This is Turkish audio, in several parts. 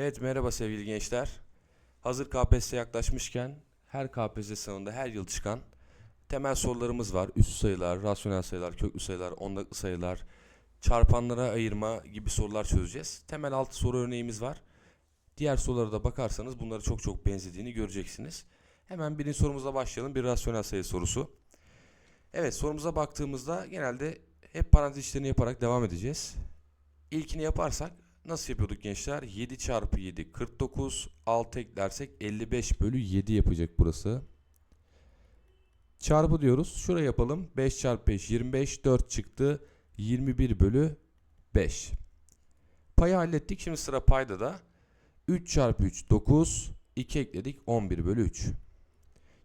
Evet merhaba sevgili gençler. Hazır KPSS yaklaşmışken her KPSS sınavında her yıl çıkan temel sorularımız var. Üst sayılar, rasyonel sayılar, köklü sayılar, ondalıklı sayılar, çarpanlara ayırma gibi sorular çözeceğiz. Temel 6 soru örneğimiz var. Diğer sorulara da bakarsanız bunları çok çok benzediğini göreceksiniz. Hemen birinci sorumuza başlayalım. Bir rasyonel sayı sorusu. Evet sorumuza baktığımızda genelde hep parantez işlerini yaparak devam edeceğiz. İlkini yaparsak nasıl yapıyorduk gençler? 7 çarpı 7 49 6 eklersek 55 bölü 7 yapacak burası. Çarpı diyoruz. Şuraya yapalım. 5 çarpı 5 25 4 çıktı. 21 bölü 5. Payı hallettik. Şimdi sıra payda da. 3 çarpı 3 9 2 ekledik 11 bölü 3.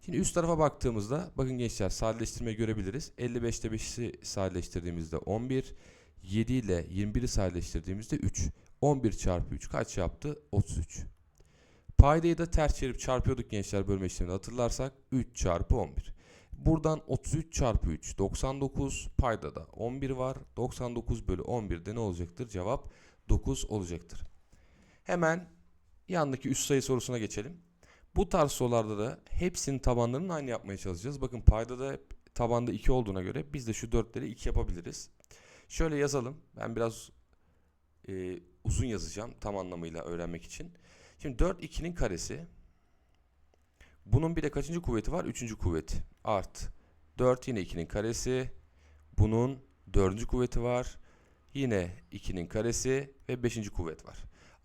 Şimdi üst tarafa baktığımızda bakın gençler sadeleştirmeyi görebiliriz. 55'te 5'i sadeleştirdiğimizde 11, 7 ile 21'i sadeleştirdiğimizde 3. 11 çarpı 3 kaç yaptı? 33. Paydayı da ters çevirip çarpıyorduk gençler bölme işlemini hatırlarsak 3 çarpı 11. Buradan 33 çarpı 3 99 payda da 11 var. 99 bölü 11'de ne olacaktır? Cevap 9 olacaktır. Hemen yandaki üst sayı sorusuna geçelim. Bu tarz sorularda da hepsinin tabanlarını aynı yapmaya çalışacağız. Bakın payda da tabanda 2 olduğuna göre biz de şu 4'leri 2 yapabiliriz. Şöyle yazalım. Ben biraz e, uzun yazacağım tam anlamıyla öğrenmek için. Şimdi 4 2'nin karesi. Bunun bir de kaçıncı kuvveti var? Üçüncü kuvveti. Art. 4 yine 2'nin karesi. Bunun dördüncü kuvveti var. Yine 2'nin karesi ve 5. kuvvet var.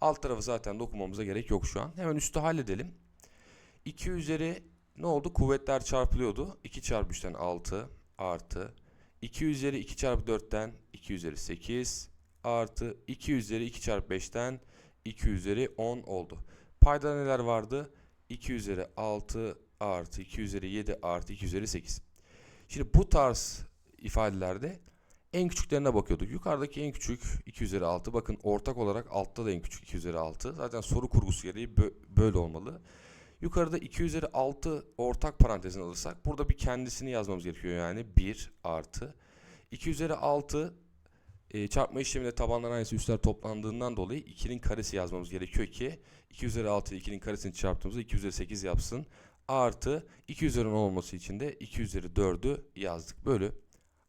Alt tarafı zaten dokunmamıza gerek yok şu an. Hemen üstü halledelim. 2 üzeri ne oldu? Kuvvetler çarpılıyordu. 2 çarpı 3'ten 6 artı 2 üzeri 2 çarpı 4'ten 2 üzeri 8 artı 2 üzeri 2 çarpı 5'ten 2 üzeri 10 oldu. Payda neler vardı? 2 üzeri 6 artı 2 üzeri 7 artı 2 üzeri 8. Şimdi bu tarz ifadelerde en küçüklerine bakıyorduk. Yukarıdaki en küçük 2 üzeri 6. Bakın ortak olarak altta da en küçük 2 üzeri 6. Zaten soru kurgusu gereği bö- böyle olmalı. Yukarıda 2 üzeri 6 ortak parantezini alırsak burada bir kendisini yazmamız gerekiyor yani 1 artı 2 üzeri 6 e, çarpma işleminde tabanlar aynısı üstler toplandığından dolayı 2'nin karesi yazmamız gerekiyor ki 2 üzeri 6 ile 2'nin karesini çarptığımızda 2 üzeri 8 yapsın. Artı 2 üzeri 10 olması için de 2 üzeri 4'ü yazdık. Bölü.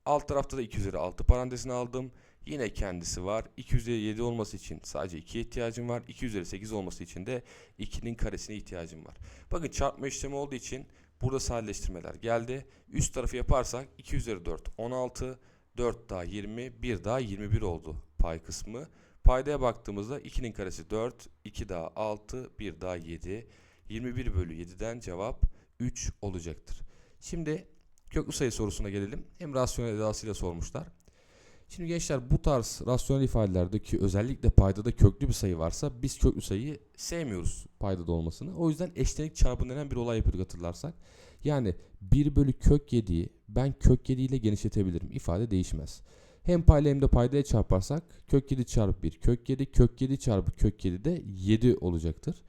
Alt tarafta da 2 üzeri 6 parantezini aldım. Yine kendisi var. 2 üzeri 7 olması için sadece 2'ye ihtiyacım var. 2 üzeri 8 olması için de 2'nin karesine ihtiyacım var. Bakın çarpma işlemi olduğu için burada sadeleştirmeler geldi. Üst tarafı yaparsak 2 üzeri 4 16 4 daha 20, 1 daha 21 oldu pay kısmı. Paydaya baktığımızda 2'nin karesi 4, 2 daha 6, 1 daha 7. 21 bölü 7'den cevap 3 olacaktır. Şimdi köklü sayı sorusuna gelelim. Hem rasyonel edasıyla sormuşlar. Şimdi gençler bu tarz rasyonel ifadelerdeki özellikle paydada köklü bir sayı varsa biz köklü sayıyı sevmiyoruz paydada olmasını. O yüzden eşlenik çarpım denen bir olay yapıyorduk hatırlarsak. Yani 1 bölü kök 7'yi ben kök 7 ile genişletebilirim. İfade değişmez. Hem payla hem de paydaya çarparsak kök 7 çarpı 1 kök 7 kök 7 çarpı kök 7 de 7 olacaktır.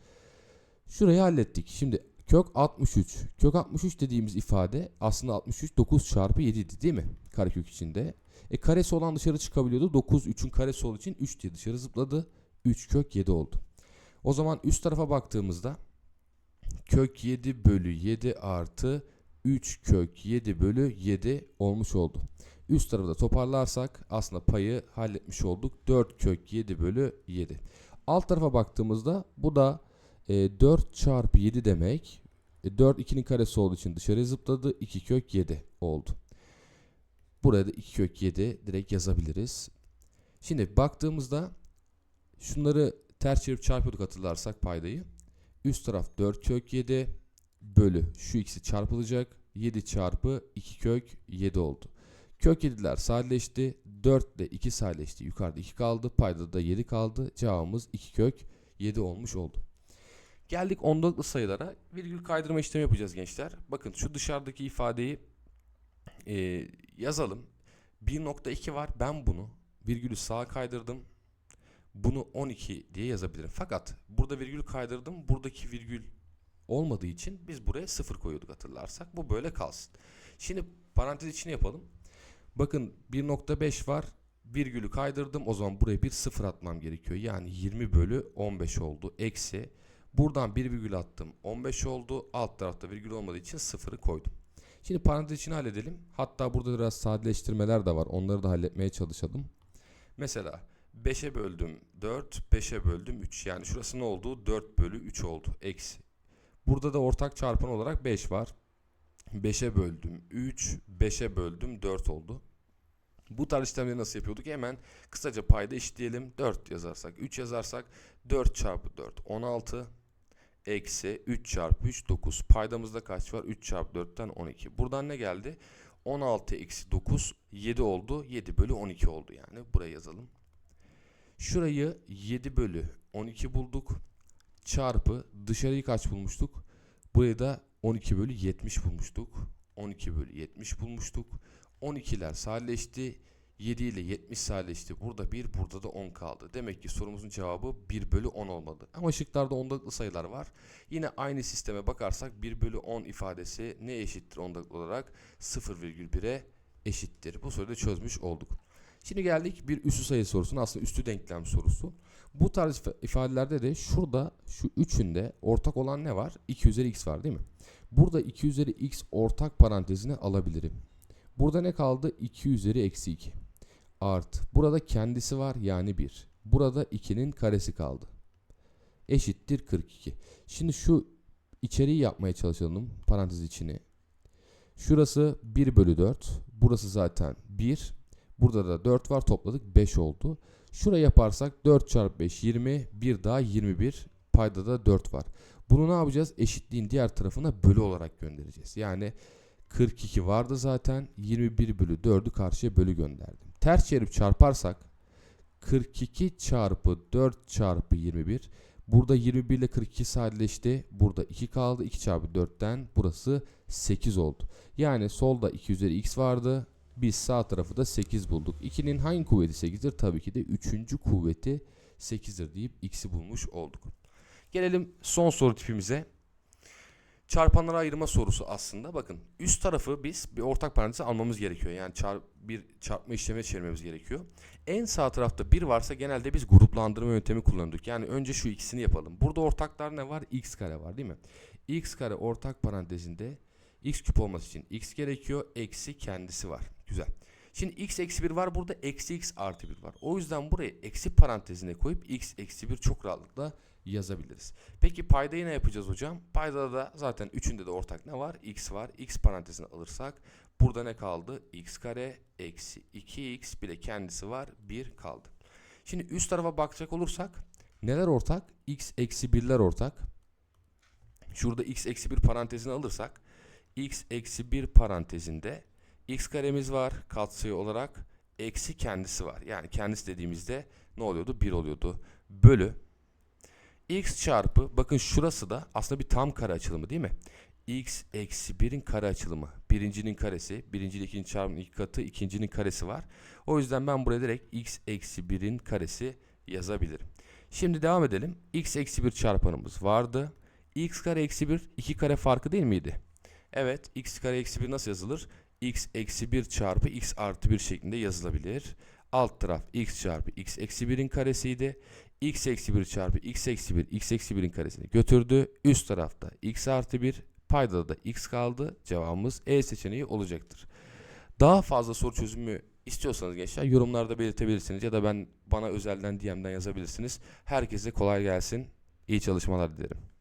Şurayı hallettik. Şimdi kök 63. Kök 63 dediğimiz ifade aslında 63 9 çarpı 7 idi değil mi? Karekök içinde. E karesi olan dışarı çıkabiliyordu. 9 3'ün karesi olduğu için 3 diye dışarı zıpladı. 3 kök 7 oldu. O zaman üst tarafa baktığımızda kök 7 bölü 7 artı 3 kök 7 bölü 7 olmuş oldu. Üst tarafı da toparlarsak aslında payı halletmiş olduk. 4 kök 7 bölü 7. Alt tarafa baktığımızda bu da e, 4 çarpı 7 demek. E, 4 2'nin karesi olduğu için dışarıya zıpladı. 2 kök 7 oldu. Buraya da 2 kök 7 direkt yazabiliriz. Şimdi baktığımızda şunları ters çevirip çarpıyorduk hatırlarsak paydayı. Üst taraf 4 kök 7 bölü şu ikisi çarpılacak. 7 çarpı 2 kök 7 oldu. Kök 7'ler sadeleşti. 4 ile 2 sadeleşti. Yukarıda 2 kaldı. Payda da 7 kaldı. Cevabımız 2 kök 7 olmuş oldu. Geldik ondalıklı sayılara. Virgül kaydırma işlemi yapacağız gençler. Bakın şu dışarıdaki ifadeyi e, yazalım. 1.2 var. Ben bunu virgülü sağa kaydırdım. Bunu 12 diye yazabilirim. Fakat burada virgül kaydırdım. Buradaki virgül olmadığı için biz buraya 0 koyuyorduk hatırlarsak. Bu böyle kalsın. Şimdi parantez içine yapalım. Bakın 1.5 var. Virgülü kaydırdım. O zaman buraya bir sıfır atmam gerekiyor. Yani 20 bölü 15 oldu. Eksi. Buradan bir virgül attım. 15 oldu. Alt tarafta virgül olmadığı için sıfırı koydum. Şimdi parantez içini halledelim. Hatta burada biraz sadeleştirmeler de var. Onları da halletmeye çalışalım. Mesela 5'e böldüm 4, 5'e böldüm 3. Yani şurası ne oldu? 4 bölü 3 oldu. Eksi. Burada da ortak çarpan olarak 5 var. 5'e böldüm 3, 5'e böldüm 4 oldu. Bu tarz işlemleri nasıl yapıyorduk? Hemen kısaca payda eşitleyelim. 4 yazarsak, 3 yazarsak 4 çarpı 4 16 eksi 3 çarpı 3 9. Paydamızda kaç var? 3 çarpı 4'ten 12. Buradan ne geldi? 16 eksi 9 7 oldu. 7 bölü 12 oldu yani. Buraya yazalım. Şurayı 7 bölü 12 bulduk. Çarpı dışarıyı kaç bulmuştuk? Burayı da 12 bölü 70 bulmuştuk. 12 bölü 70 bulmuştuk. 12'ler sadeleşti. 7 ile 70 sadeleşti. Burada 1, burada da 10 kaldı. Demek ki sorumuzun cevabı 1 bölü 10 olmalı. Ama şıklarda ondalıklı sayılar var. Yine aynı sisteme bakarsak 1 bölü 10 ifadesi ne eşittir ondalıklı olarak? 0,1'e eşittir. Bu soruyu da çözmüş olduk. Şimdi geldik bir üstü sayı sorusuna aslında üstü denklem sorusu. Bu tarz ifa- ifadelerde de şurada şu üçünde ortak olan ne var? 2 üzeri x var değil mi? Burada 2 üzeri x ortak parantezine alabilirim. Burada ne kaldı? 2 üzeri eksi 2. Art. Burada kendisi var yani 1. Burada 2'nin karesi kaldı. Eşittir 42. Şimdi şu içeriği yapmaya çalışalım. Parantez içini. Şurası 1 bölü 4. Burası zaten 1. Burada da 4 var topladık 5 oldu. Şuraya yaparsak 4 çarpı 5 20. Bir daha 21. Payda da 4 var. Bunu ne yapacağız? Eşitliğin diğer tarafına bölü olarak göndereceğiz. Yani 42 vardı zaten. 21 bölü 4'ü karşıya bölü gönderdim. Ters çevirip çarparsak 42 çarpı 4 çarpı 21. Burada 21 ile 42 sadeleşti. Burada 2 kaldı. 2 çarpı 4'ten burası 8 oldu. Yani solda 2 üzeri x vardı. Biz sağ tarafı da 8 bulduk. 2'nin hangi kuvveti 8'dir? Tabii ki de 3. kuvveti 8'dir deyip x'i bulmuş olduk. Gelelim son soru tipimize. Çarpanlara ayırma sorusu aslında. Bakın üst tarafı biz bir ortak paranteze almamız gerekiyor. Yani çar, bir çarpma işlemine çevirmemiz gerekiyor. En sağ tarafta bir varsa genelde biz gruplandırma yöntemi kullanıyorduk. Yani önce şu ikisini yapalım. Burada ortaklar ne var? x kare var değil mi? x kare ortak parantezinde x küp olması için x gerekiyor. Eksi kendisi var. Güzel. Şimdi x eksi 1 var. Burada eksi x artı 1 var. O yüzden buraya eksi parantezine koyup x eksi 1 çok rahatlıkla yazabiliriz. Peki paydayı ne yapacağız hocam? Paydada da zaten üçünde de ortak ne var? x var. x parantezine alırsak burada ne kaldı? x kare eksi 2x bir de kendisi var. 1 kaldı. Şimdi üst tarafa bakacak olursak neler ortak? x eksi 1'ler ortak. Şurada x eksi 1 parantezine alırsak x eksi 1 parantezinde x karemiz var katsayı olarak eksi kendisi var. Yani kendisi dediğimizde ne oluyordu? 1 oluyordu. Bölü x çarpı bakın şurası da aslında bir tam kare açılımı değil mi? x eksi 1'in kare açılımı. Birincinin karesi. Birinci ile ikinci çarpımın iki katı. ikincinin karesi var. O yüzden ben buraya direkt x eksi 1'in karesi yazabilirim. Şimdi devam edelim. x eksi 1 çarpanımız vardı. x kare eksi 1 2 kare farkı değil miydi? Evet. x kare eksi 1 nasıl yazılır? X eksi 1 çarpı x artı 1 şeklinde yazılabilir. Alt taraf x çarpı x eksi 1'in karesiydi. x eksi 1 çarpı x eksi 1 x eksi 1'in karesini götürdü. Üst tarafta x artı 1 paydada da x kaldı. Cevabımız E seçeneği olacaktır. Daha fazla soru çözümü istiyorsanız gençler yorumlarda belirtebilirsiniz ya da ben bana özelden DM'den yazabilirsiniz. Herkese kolay gelsin. İyi çalışmalar dilerim.